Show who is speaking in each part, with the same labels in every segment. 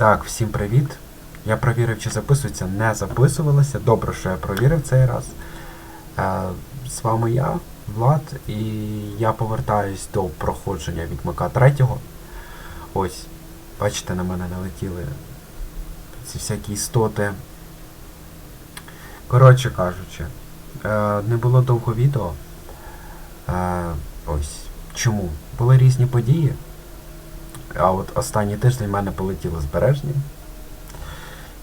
Speaker 1: Так, всім привіт. Я провірив, чи записується, не записувалося. Добре, що я провірив цей раз. Е, з вами я, Влад, і я повертаюсь до проходження відьмака 3. Ось, бачите, на мене налетіли ці всякі істоти. Коротше кажучи, е, не було довго відео. Е, ось. Чому? Були різні події. А от останній тиждень в мене полетіло збереження.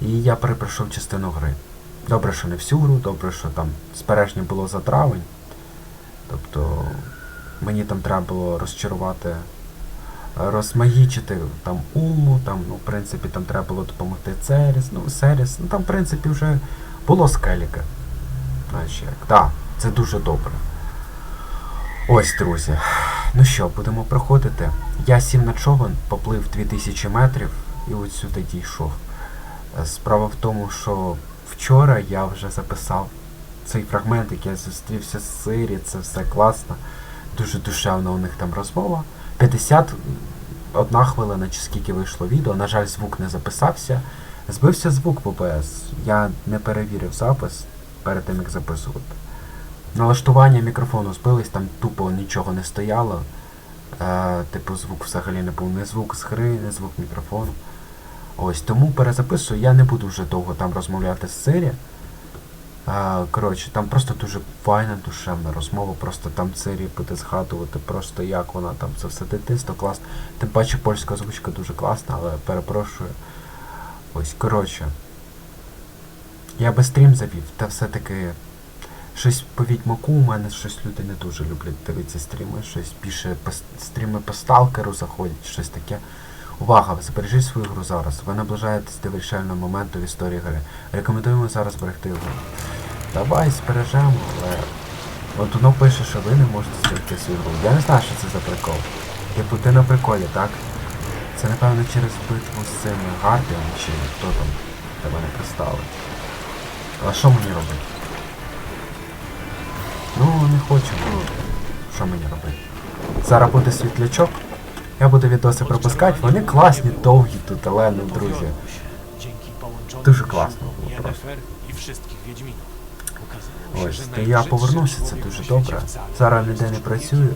Speaker 1: І я перепрошов частину гри. Добре, що не всю гру, добре, що там збереження було за травень. Тобто мені там треба було розчарувати, розмагічити там Улму, там, ну, в принципі, там треба було допомогти Церіс, ну, Серіс, ну там, в принципі, вже було скеліка. Знаєш як. Так, це дуже добре. Ось, друзі. Ну що, будемо проходити. Я сів на човен, поплив 2000 метрів і от сюди дійшов. Е, Справа в тому, що вчора я вже записав цей фрагмент, який я зустрівся з Сирі, це все класно. Дуже душевна у них там розмова. 51 хвилина, чи скільки вийшло відео. На жаль, звук не записався. Збився звук в ОБС. Я не перевірив запис перед тим, як записувати. Налаштування мікрофону збились, там тупо нічого не стояло. Е, типу звук взагалі не був. Не звук з гри, не звук мікрофону. Ось, тому перезаписую, я не буду вже довго там розмовляти з Сирі. Е, коротше, там просто дуже файна, душевна розмова, просто там Сирі буде згадувати просто як вона там це все дитинство класно. Тим паче польська озвучка дуже класна, але перепрошую. Ось, коротше. Я би стрім завів, та все-таки щось по відьмаку у мене щось люди не дуже люблять дивитися стріми, щось більше по стріми по сталкеру заходять, щось таке. Увага, збережіть свою гру зараз. Ви наближаєтесь до вирішального моменту в історії гри. Рекомендуємо зараз зберегти гру. Давай збережемо, але. От воно пише, що ви не можете зберегти свою гру. Я не знаю, що це за прикол. Типу, ти на приколі, так? Це напевно через битву з цим Гардіом чи хто там до мене пристали. А що мені робити? Ну, не хочемо. Що мені робити? Зараз буде світлячок. Я буду відоси пропускати. Вони класні, довгі тут, але ну, друзі. Дуже класно було просто. Ось, то я повернувся, це дуже добре. Зараз ніде не працюю,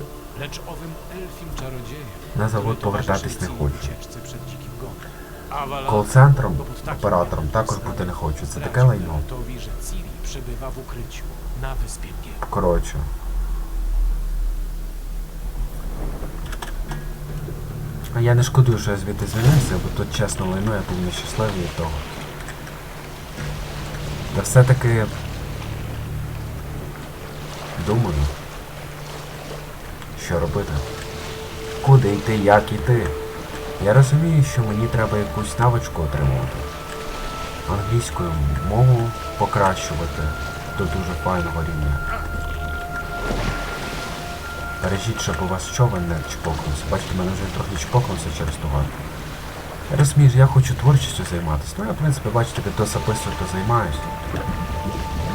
Speaker 1: на завод повертатись не хочу. Кол-центром, оператором також бути не хочу. Це таке лайно. Коротше. А я не шкодую, що я звідти звільнився, бо тут чесно лайно, я був нещасливий від того. Та все-таки думаю, що робити. Куди йти, як йти. Я розумію, що мені треба якусь навичку отримувати. Англійською мову покращувати до дуже файного рівня. Бережіть, щоб у вас човен не чпокнувся. Бачите, мене вже трохи чпокнувся через того. Я я хочу творчістю займатися. Ну я, в принципі, бачите, то записую, то займаюся.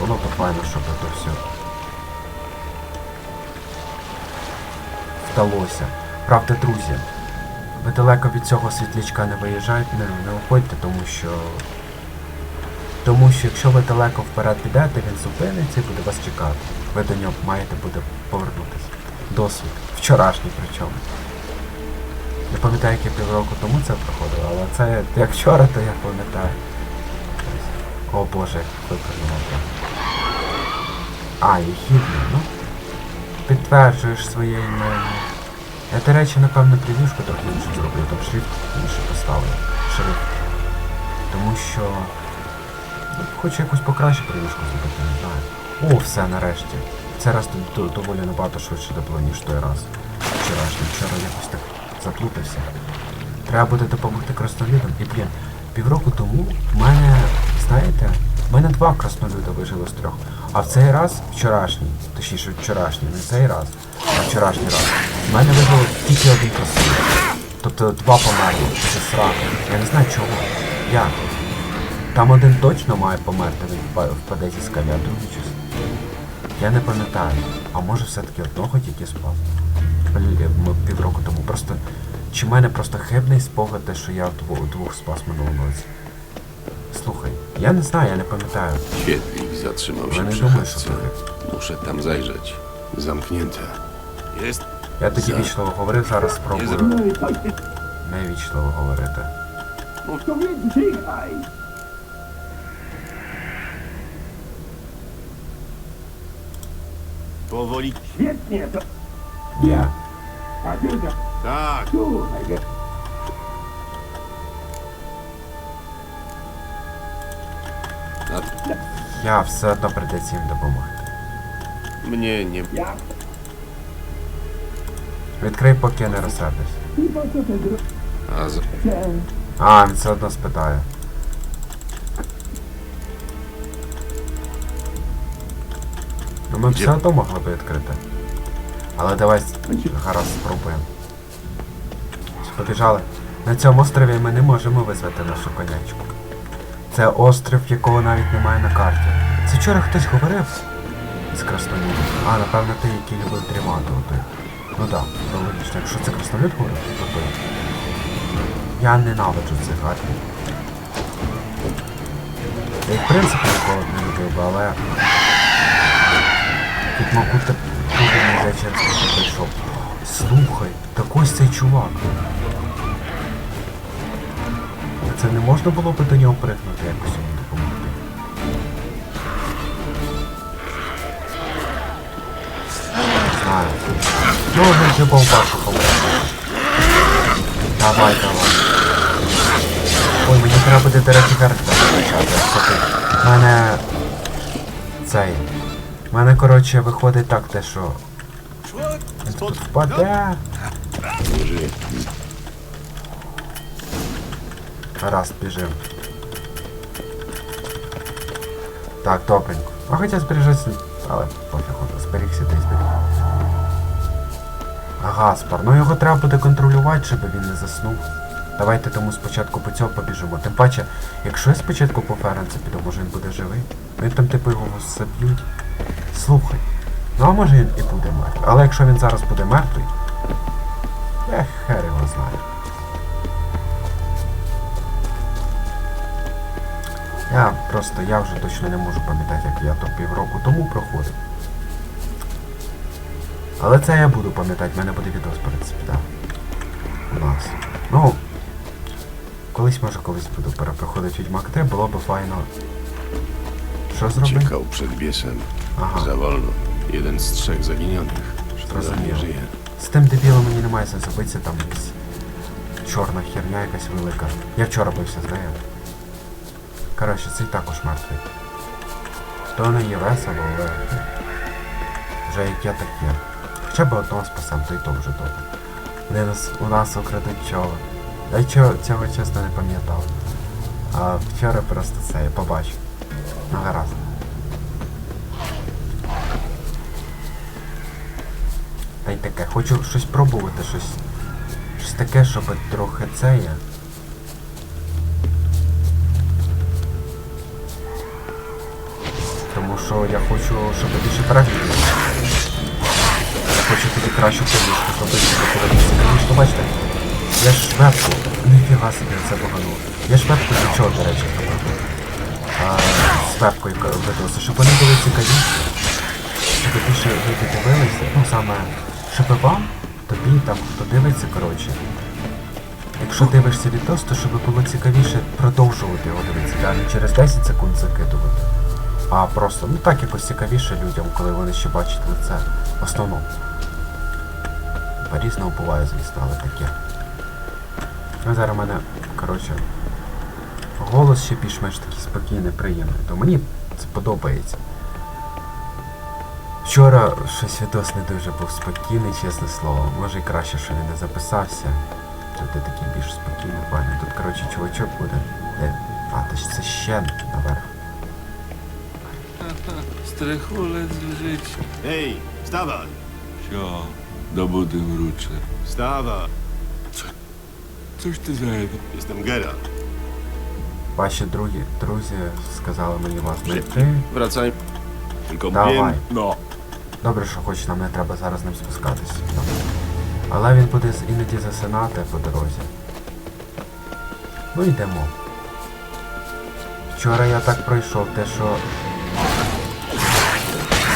Speaker 1: Воно то файно, щоб то все. Вдалося. Правда, друзі, ви далеко від цього світлячка не виїжджайте, не, не уходьте, тому що. Тому що якщо ви далеко вперед підете, він зупиниться і буде вас чекати. Ви до нього маєте буде повернутися. Досвід. Вчорашній причому. Не пам'ятаю, як я півроку тому це проходив, але це як вчора, то я пам'ятаю. О боже, виправила. А, і гідно, ну. Підтверджуєш своє ім'я. Я, до речі, напевно, прев'юшку трохи іншу зроблю, там шрифт інше поставлю. Шрифт. Тому що. Ну, Хочу якусь покраще прев'юшку зробити, не знаю. О, все, нарешті. Це раз доволі набагато швидше допло, ніж той раз. Вчорашній. Вчора якось так заплутався. Треба буде допомогти краснолюдам. І, блін, півроку тому в мене, знаєте, в мене два краснолюда вижили з трьох. А в цей раз, вчорашній, точніше вчорашній, не цей раз, а вчорашній раз, в мене вижило тільки один краснолюд. Тобто два померли. Це срака. Я не знаю чого. Як? Там один точно має померти, він впа- впаде зі скалі, а другий щось. Я не пам'ятаю. А може все-таки одного тільки спав. Півроку тому. Просто Чи в мене просто хибний спогад, те, що я двох, двох спас минулого році? Слухай, я не знаю, я не пам'ятаю.
Speaker 2: Świetlik zatrzymał się przy chatce. Muszę tam zajrzeć. Zamknięte.
Speaker 3: Jest.
Speaker 1: Я тоді
Speaker 2: За-
Speaker 1: вічливо говорив, зараз спробую
Speaker 3: zrobię.
Speaker 1: невічливо говорити.
Speaker 2: Powoli.
Speaker 4: Świetnie, to
Speaker 1: Я.
Speaker 2: Tak.
Speaker 4: słuchaj.
Speaker 2: A
Speaker 1: Я все одно прийдеться їм допомогти.
Speaker 2: mnie nie...
Speaker 4: Jak?
Speaker 1: Відкрий, поки я не
Speaker 4: co ty zro...
Speaker 2: A z...
Speaker 4: Chcę...
Speaker 1: А, він все одно спитає. Ну ми б все одно могли б відкрити. Але давай гаразд спробуємо. Побіжали. На цьому острові ми не можемо визвати нашу конячку. Це острів, якого навіть немає на карті. Це вчора хтось говорив з краснолюдом. А, напевно, ти, який любив дрімати отой. Ну так, да, логічно. Якщо це краснолюд говорив, то той. Я ненавиджу цих гатів. Я їх в принципі ніколи не любив, би, але... Тут могу так те прийшов. Слухай, так ось цей чувак. Це не можна було би до нього пригнути якось йому допомогти. Не знаю. Ми вже повбачу побачимо. Давай, давай. Ой, мені треба буде, речі, вверх почати. Мене... Цей. У мене, коротше, виходить так те, що... Тут впаде. Раз, біжим. Так, добренько. А хоча збережеться, але пофігу, зберігся та й зберіг. А Гаспар, ну його треба буде контролювати, щоб він не заснув. Давайте тому спочатку по цьому побіжимо. Тим паче, якщо я спочатку по Ференце піду, може він буде живий. Він там типу його заб'ють. Слухай. Ну а може він і буде мертвий. Але якщо він зараз буде мертвий, я хер його знає. Я просто, я вже точно не можу пам'ятати, як я то півроку тому проходив. Але це я буду пам'ятати, в мене буде відео, в принципі, так. У нас. Ну, колись, може, колись буду перепроходити Відьмак 3, було б файно. Що зробити?
Speaker 2: Uciekał przed biesem.
Speaker 1: Ага.
Speaker 2: Za wolno. Jeden z trzech zaginionych. Szkoda, nie żyje.
Speaker 1: З тим дебілом мені немає сенсу битися, там якась чорна херня якась велика. Я вчора бився з нею. Коротше, цей також мертвий. То не є весело, але вже як я так є. Хоча б одного спасем, то й то вже добре. Вони нас, у нас украдуть чого. Я чого, цього чесно не пам'ятав. А вчора просто це я побачив. Ну гаразд. Та й таке, хочу щось пробувати, щось. Щось таке, щоб трохи це є. Тому що я хочу, щоб більше переглядів. Я хочу тоді кращу повістку зробити, більше цікавіше. Ну, бачите, я ж вебку, ніфіга собі це погануло. Я вебку для до речі. А, вебкою видалося, щоб вони були цікавіші щоб більше люди дивилися, ну саме, щоб вам, тобі там, хто дивиться, коротше. Якщо дивишся відос, то щоб було цікавіше продовжувати його дивитися, да, не через 10 секунд закидувати. А просто, ну так якось цікавіше людям, коли вони ще бачать лице. В основному. По-різному буває, звісно, але таке. Ну зараз в мене, коротше, голос ще більш-менш такий спокійний, приємний. То мені це подобається. Вчора щось відос не дуже був спокійний, чесне слово. Може і краще, що він не записався. Тут ти такий більш спокійний, файний. Тут, коротше, чувачок буде. Де? А, то ж це ще наверх.
Speaker 5: Życiu.
Speaker 2: Hej, wstawaj!
Speaker 5: Sio, do budy wrócę.
Speaker 2: Wstawaj!
Speaker 5: Coś ty zajebał.
Speaker 2: Jestem Geralt.
Speaker 1: Ваші другі, друзі сказали мені вас знайти.
Speaker 2: Wracaj. Tylko
Speaker 1: Dawaj.
Speaker 2: wiem...
Speaker 1: Добре, що хоч нам не треба зараз з ним спускатись. Ну. Але він буде іноді засинати по дорозі. Ну йдемо. Вчора я так пройшов, те що.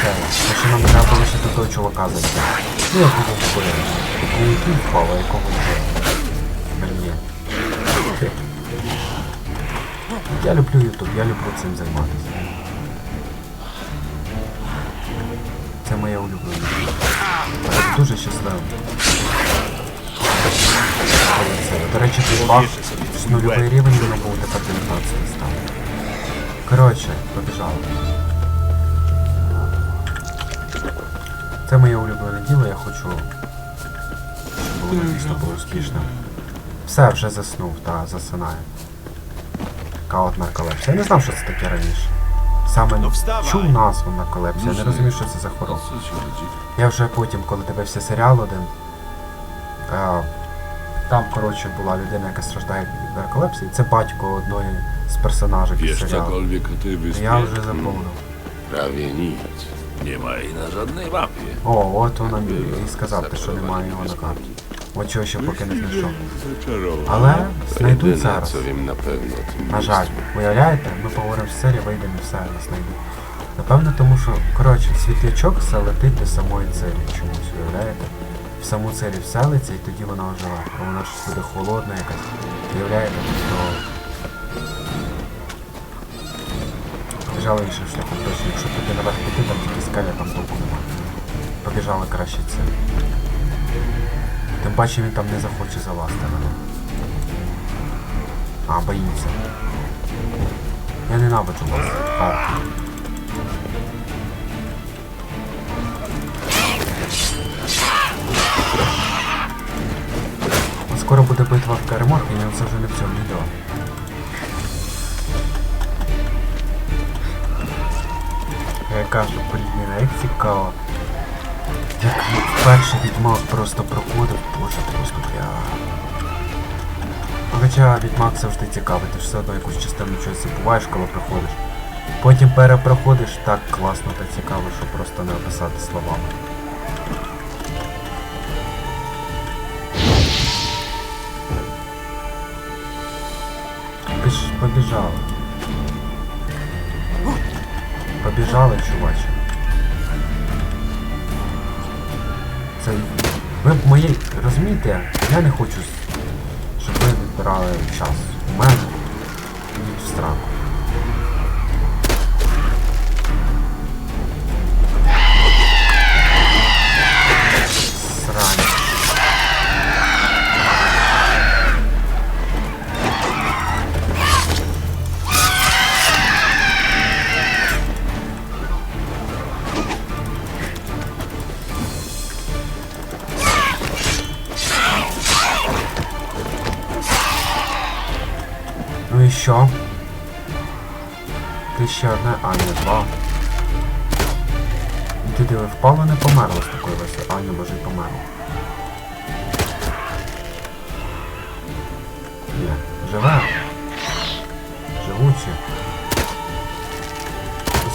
Speaker 1: Це, те, що нам треба було ще до того чувака зайти. Ну якого вбили. Не який впав, якого вбили. Я люблю Ютуб, я люблю цим займатися. Це моє улюблене. Я дуже щасливий. До речі, баг з нульовий рівень він був тепер 19 став. Коротше, побіжали. Це моє улюблене діло, я хочу, щоб воно дійсно було успішним. Все, вже заснув, та засинаю. Така от нарколепсія. Я не знав, що це таке раніше. Саме
Speaker 2: Ну,
Speaker 1: чув назву нарколепсія, я не розумів, що це за хвороба.
Speaker 5: Chodzi?
Speaker 1: Я вже потім, коли дивився серіал один, е, там, коротше, була людина, яка страждає від нарколепсії. Це батько одної з персонажів
Speaker 5: Wiesz
Speaker 1: серіалу. Я вже заповнив.
Speaker 5: Nie ma jej na.
Speaker 1: О, от вона і сказав, що немає його на карті. От чого ще поки не знайшов. Але знайдуть зараз. На жаль, уявляєте, ми поговоримо в серії, вийдемо і все нас знайдуть. Напевно, тому що, коротше, світлячок все летить до самої цілі чомусь, уявляєте? В саму цілі вселиться і тоді вона оживе. А вона ж буде холодна якась. Уявляєте, то побіжали іншим шляхом точно. Якщо туди наверх піти, там тільки скеля, там толку немає. Побіжали краще це. Тим паче він там не захоче залазити на них. А, боїться. Я ненавиджу вас. Так. Скоро буде битва в Каремах, і це вже не в цьому відео. Я кажу, блін, як цікаво. Як перший відьмак просто проходив, боже, просто бля. Хоча відьмак завжди цікавий, ти ж все одно якусь частину чогось забуваєш, коли проходиш. Потім перепроходиш так класно та цікаво, що просто не описати словами. Побіжали. Побіжали, чуваче. Це ви б мої. Розумієте, я не хочу, щоб ви відбирали час. У мене йдіть в страху. Що? Ти ще одне, а не два. Ти диви, впало не померло з такої веси. А, не може й померло. Ні, живе. Живучі.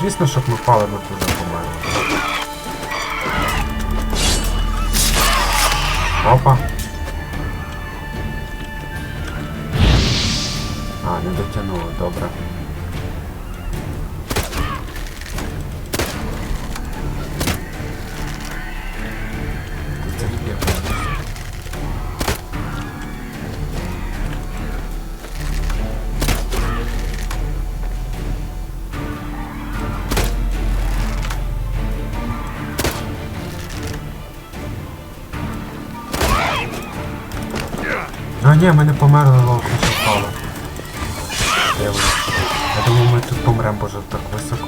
Speaker 1: Звісно, щоб ми впали, ми б вже померли. Опа. А, не дотягнули, добре. А ні, ми не померли, впали. Я думаю, ми тут помремо, боже, так високо.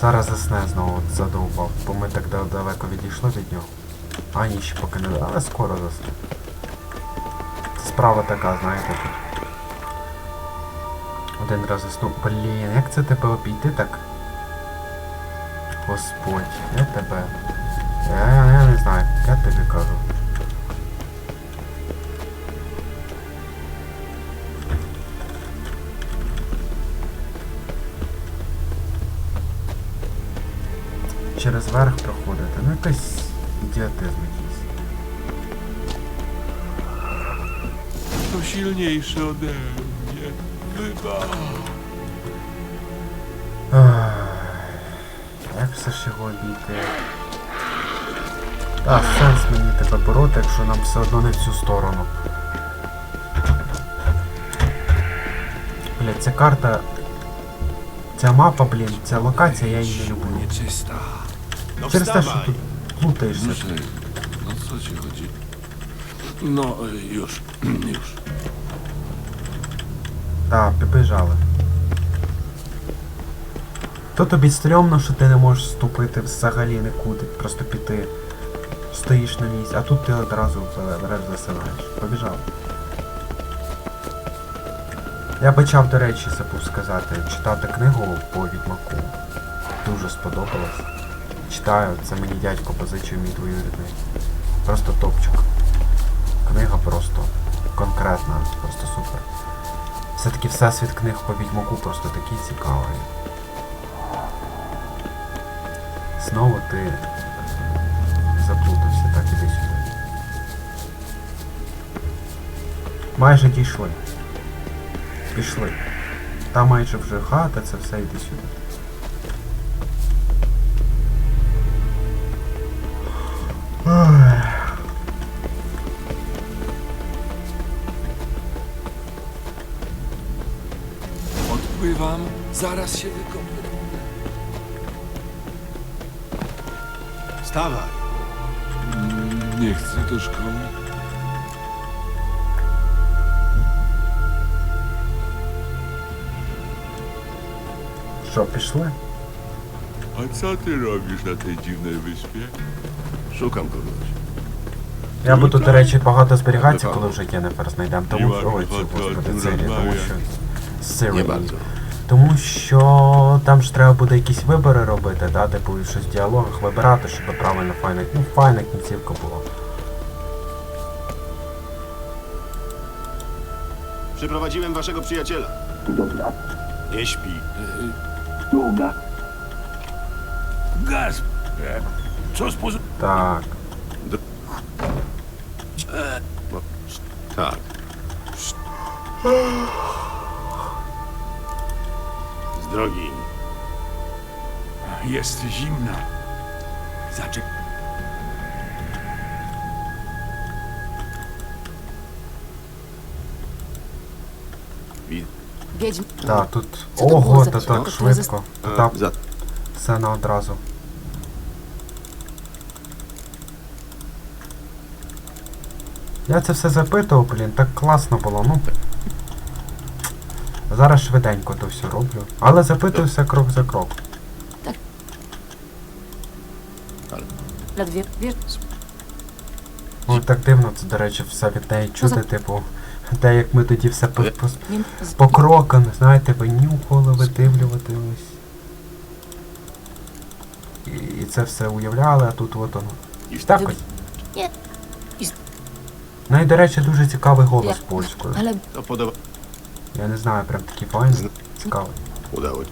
Speaker 1: Зараз засне знову задовбав, бо ми так далеко відійшли від нього. А ні, ще поки не але скоро засне. Справа така, знаєте. Один раз заснув. Блін, як це тебе обійти так? Господь, я тебе. Я, я, я не знаю, я тобі кажу. через верх проходити. Ну якийсь ідіотизм якийсь.
Speaker 5: То сильніше
Speaker 1: одне. Як все сьогодні обійти А сенс мені тебе бороти, якщо нам все одно не в цю сторону. Бля, ця карта... Ця мапа, блін, ця локація, я її не люблю.
Speaker 2: No
Speaker 1: Через те, що
Speaker 2: wstawaj!
Speaker 1: тут плутаєшся.
Speaker 5: No, że- no co ci chodzi? No, y, już, już.
Speaker 1: Так, побіжали. То тобі стрьомно, що ти не можеш вступити взагалі нікуди, просто піти. Стоїш на місці, а тут ти одразу береш засинаєш. Побіжали. Я почав, до речі, забув сказати, читати книгу по відьмаку. Дуже сподобалось. Читаю, це мені дядько позичив мій двоюрідний. Просто топчик. Книга просто конкретна, просто супер. Все-таки всесвіт книг по відьмаку просто такий цікавий. Знову ти заплутався, так іди сюди. Майже дійшли. Пішли. Там майже вже хата, це все йди сюди.
Speaker 5: Zaraz się wykąpię.
Speaker 2: Wstawaj!
Speaker 5: Mm, Nie chcę do szkoły.
Speaker 1: Що, пішли?
Speaker 5: A co ty robisz na tej dziwnej wyspie?
Speaker 2: Szukam kogoś.
Speaker 1: Я буду, до речі, багато зберігатися, коли вже Єнефер знайдемо. Тому що. Ой, цю господи, Сирі, тому що.
Speaker 2: Nie
Speaker 1: Сирі.
Speaker 2: bardzo.
Speaker 1: Тому що там ж треба буде якісь вибори робити, да, типу щось в діалогах вибирати, щоб правильно файна, ну, файна кінцівка була.
Speaker 2: Przyprowadziłem waszego przyjaciela.
Speaker 4: Dobra,
Speaker 2: Nie śpi.
Speaker 4: długa.
Speaker 5: Gaz! Co z poza...
Speaker 1: Так.
Speaker 2: Tak.
Speaker 5: Jest zimna. Zaczek...
Speaker 6: Wiedźm.
Speaker 1: Так, тут.
Speaker 6: Це то
Speaker 1: Ого,
Speaker 6: було за-
Speaker 1: та так швидко. Та так
Speaker 2: za...
Speaker 1: все на одразу. Я це все запитував, блін, так класно було, ну. Зараз швиденько то все роблю. Але запитую все крок за крок.
Speaker 6: Ledwie wiesz,
Speaker 1: Ну так дивно, це, до речі, все від неї чути,
Speaker 6: за-
Speaker 1: типу, те, як ми тоді все по, по,
Speaker 6: nie z-
Speaker 1: по крокам, знаєте, винюхали, видивлювати ось. І, і це все уявляли, а тут от воно. Так ось. Ну і, до речі, дуже цікавий голос польською. Я не знаю, прям такий файний, цікавий.
Speaker 2: Udało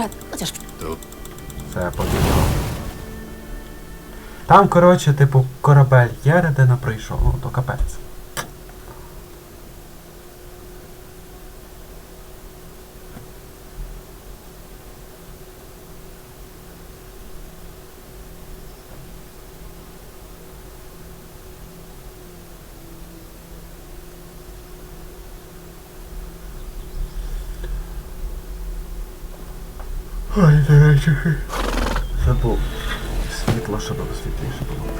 Speaker 6: nie... Rad.
Speaker 1: Це я. Там, коротше, типу, корабель Єредина прийшов, ну то капець. Речі. Забув. Світло, щоб світліше було.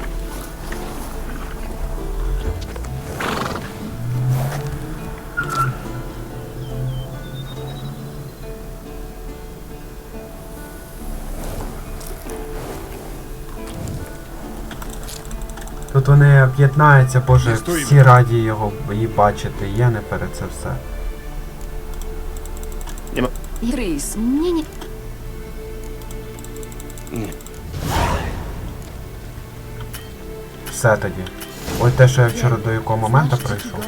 Speaker 1: Тут вони об'єднаються, боже, всі раді його її бачити, є не перед це все.
Speaker 6: Трис, mnie nie...
Speaker 1: Все тоді. Ось те, що я вчора до якого моменту прийшов.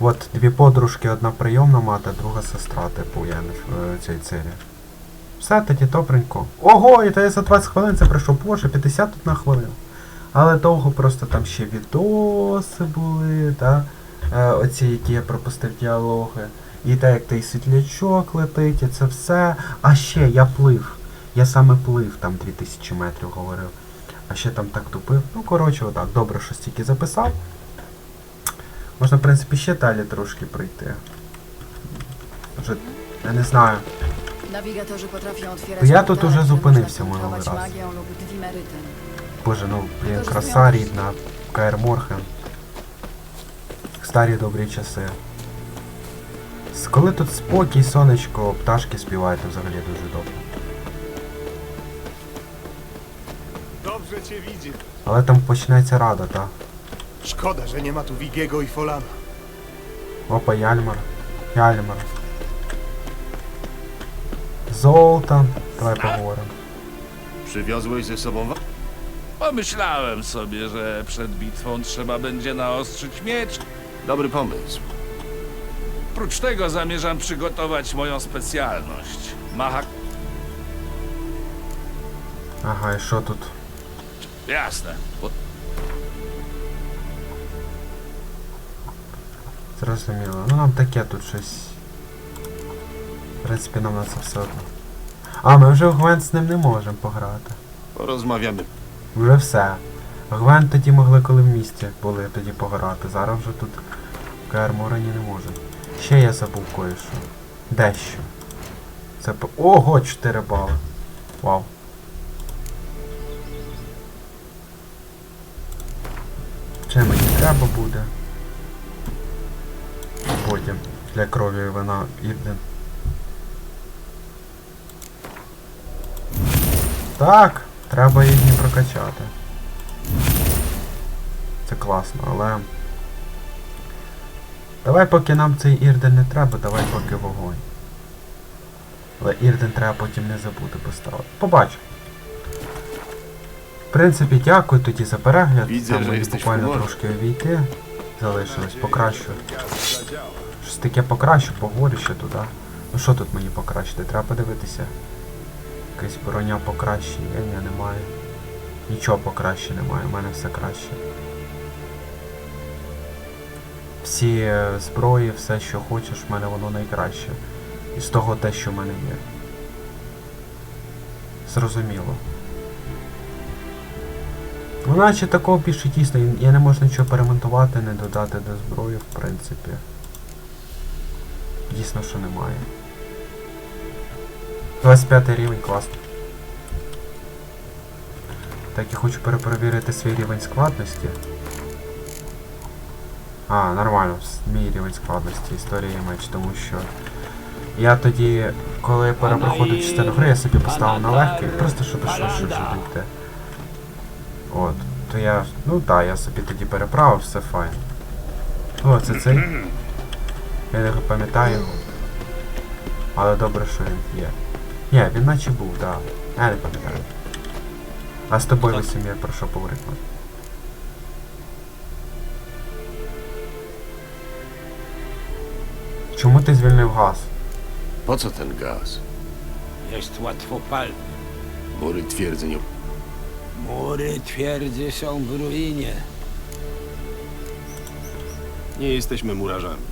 Speaker 1: От дві подружки, одна прийомна мати, друга сестра, типу, я не в е, цій цирі. Все тоді добренько. Ого, і то я за 20 хвилин це пройшов, боже, 51 хвилина. Але довго просто там ще відоси були, та? Е, оці, які я пропустив діалоги. І так як той світлячок летить, і це все. А ще я плив. Я саме плив там 2000 метрів говорив. А ще там так тупив. Ну, коротше, отак, добре, що стільки записав. Можна, в принципі, ще далі трошки пройти. Вже, я не знаю. Już
Speaker 6: które
Speaker 1: zupłynęwся
Speaker 6: można
Speaker 1: minulий
Speaker 6: filtrować
Speaker 1: раз. Боже, ну, блін, краса рідна. Каер Морхен. Старі добрі часи. Коли тут спокій, сонечко, пташки співають, то взагалі дуже добре.
Speaker 2: Dobrze cię widzieć.
Speaker 1: Але там почнеться рада, та.
Speaker 2: Szkoda, że nie ma tu Wigiego i Folana.
Speaker 1: Опа, Яльмар. Яльмар. Золтан. Давай поговоримо.
Speaker 2: Przywiozłeś ze sobą wa-
Speaker 5: Pomyślałem sobie, że przed bitwą trzeba będzie naostrzyć miecz.
Speaker 2: Dobry pomysł.
Speaker 5: Prócz tego zamierzam przygotować moją specjalność. Maha...
Speaker 1: Ага, і що тут?
Speaker 5: Jasne. Bo
Speaker 1: Зрозуміло. Ну нам таке тут щось. В принципі, нам на це все одно. А, ми вже в Гвен з ним не можемо пограти.
Speaker 2: Porozmawiamy.
Speaker 1: Вже все. Гвен тоді могли, коли в місті були тоді пограти. Зараз вже тут в Каерморані не можемо. Ще я забув кое-що. Дещо. Це по... Ого, 4 бали. Вау. Це мені треба буде. Потім. Для крові вина Ірден. Так, треба її прокачати. Це класно, але. Давай поки нам цей Ірден не треба, давай поки вогонь. Але Ірден треба потім не забути поставити. Побачимо. В принципі, дякую тоді за перегляд. Там мені буквально трошки увійти. Залишилось, покращу. Щось таке покращу, поговорю ще туди. Ну що тут мені покращити? Треба подивитися. Якась броня покраще, є, ні, немає. Нічого покраще немає, у мене все краще. Всі е, зброї, все, що хочеш, в мене воно найкраще. І з того те, що в мене є. Зрозуміло. Ну, наче такого більше дійсно, я не можу нічого перемонтувати, не додати до зброї, в принципі. Дійсно, що немає. 25 рівень, класно. Так, я хочу перепровірити свій рівень складності. А, нормально, мій рівень складності, історія меч, тому що я тоді, коли я перепроходив частину гри, я собі поставив на легкий, просто щоб швидше дійти. От, то я, ну так, я собі тоді переправив, все файн. О, це цей. Я не пам'ятаю його. Але добре, що він є. Ні, він наче був, так. Да. Я не пам'ятаю. А з тобою Весемір про що поговорити? Чому ти звільнив газ?
Speaker 2: Po co ten gaz?
Speaker 7: Jest łatwopalny.
Speaker 2: Mury twierdzy nie...
Speaker 7: Mury twierdzy są w ruinie.
Speaker 2: Nie jesteśmy murarzami.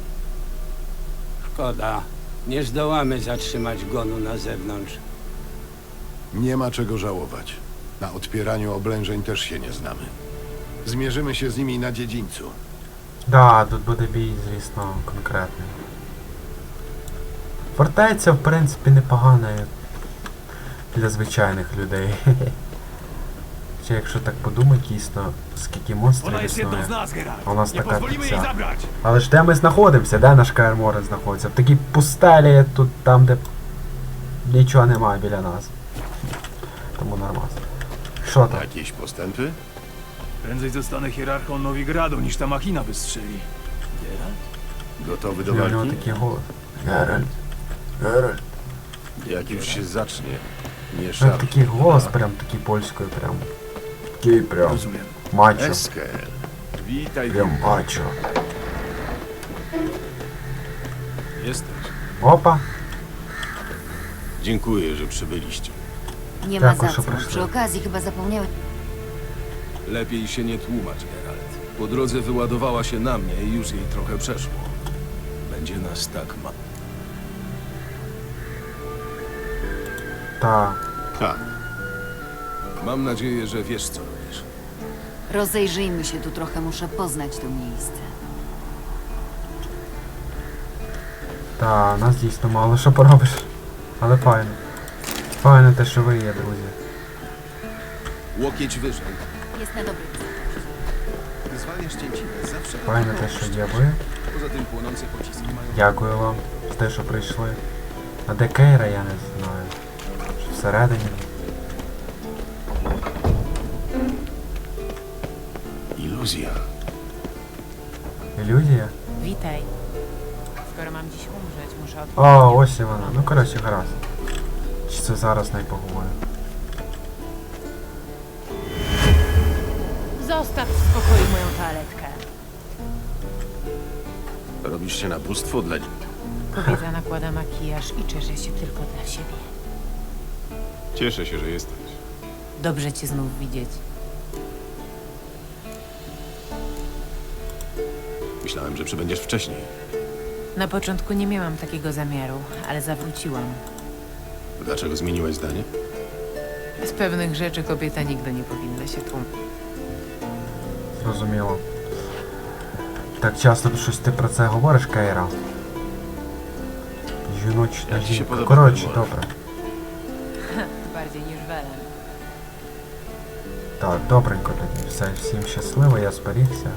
Speaker 7: Szkoda. Nie zdołamy zatrzymać gonu na zewnątrz.
Speaker 8: Nie ma czego żałować. Na odpieraniu oblężeń też się nie znamy. Zmierzymy się z nimi na dziedzińcu.
Speaker 1: Да, тут буде бій, звісно, конкретний. Фортеця, в принципі, непогана як для звичайних людей. Чи якщо так подумати, дійсно, скільки монстрів існує.
Speaker 3: pozwolimy jej
Speaker 1: akcja.
Speaker 3: zabrać.
Speaker 1: Але ж де ми знаходимося? Де наш Каерморен знаходиться? В такій пустелі тут там, де нічого немає біля нас. Тому нормально. Що там?
Speaker 2: Jakieś postępy?
Speaker 3: Prędzej zostanę hierarchą Nowigradu, niż ta machina wystrzeli. Geralt?
Speaker 2: Gotowy do
Speaker 1: У нього
Speaker 2: walki?
Speaker 1: такий голос. Геральт. Геральт.
Speaker 2: Jak już się zacznie, nie
Speaker 1: Ну,
Speaker 2: szarp.
Speaker 1: такий голос прям такий польською прям. Такий прям
Speaker 3: Rozumiem.
Speaker 1: мачо.
Speaker 2: Eskel. Witaj,
Speaker 1: Прям
Speaker 2: Wilku.
Speaker 1: мачо.
Speaker 3: Jesteś.
Speaker 1: Опа.
Speaker 2: Dziękuję, że przybyliście.
Speaker 9: Nie ma
Speaker 1: Jakoś
Speaker 9: za co.
Speaker 1: oproszczę.
Speaker 9: Przy okazji chyba zapomniałeś...
Speaker 10: Lepiej się nie tłumacz, Geralt. Po drodze wyładowała się na mnie i już jej trochę przeszło. Będzie nas tak ma...
Speaker 1: Ta.
Speaker 2: Tak.
Speaker 10: Mam nadzieję, że wiesz, co robisz.
Speaker 6: Rozejrzyjmy się tu trochę, muszę poznać to miejsce.
Speaker 1: Та, нас дійсно мало що поробиш. Але файно. Файно те, що ви є, друзі.
Speaker 10: Łokieć wyżej.
Speaker 6: Jest na dobrym.
Speaker 2: Wyzwania szczęciny zawsze...
Speaker 1: Файно те, що є ви.
Speaker 10: Poza tym płonące pociski mają...
Speaker 1: Дякую вам за те, що прийшли. А де Кейра, я не знаю. Чи всередині?
Speaker 2: Iluzja.
Speaker 1: Ілюзія?
Speaker 11: Witaj. Skoro mam dziś umrzeć, muszę od...
Speaker 1: О, ось і вона. Ну коротше, гаразд. Чи це зараз не поговорю?
Speaker 11: Zostaw w spokoju moją toaletkę.
Speaker 2: Robisz się na bóstwo dla...
Speaker 11: Kobieta nakłada makijaż i czesze się tylko dla siebie.
Speaker 2: Cieszę się, że jesteś.
Speaker 11: Dobrze cię znów widzieć.
Speaker 2: Myślałem, że przybędziesz wcześniej.
Speaker 11: Na początku nie miałam takiego zamiaru, ale zawróciłam.
Speaker 2: Dlaczego zmieniłeś zdanie?
Speaker 11: Z pewnych rzeczy kobieta nigdy nie powinna się tłumaczyć.
Speaker 1: Зрозуміло. Так часто щось ти про це говориш, Кейра? Жіночна
Speaker 2: Як ci się
Speaker 1: жінка.
Speaker 2: podoba
Speaker 1: Коротше,
Speaker 2: ten
Speaker 1: добре.
Speaker 11: Bardziej niż Welen.
Speaker 1: Так, добренько тоді. Все, всім щасливо, я зберігся.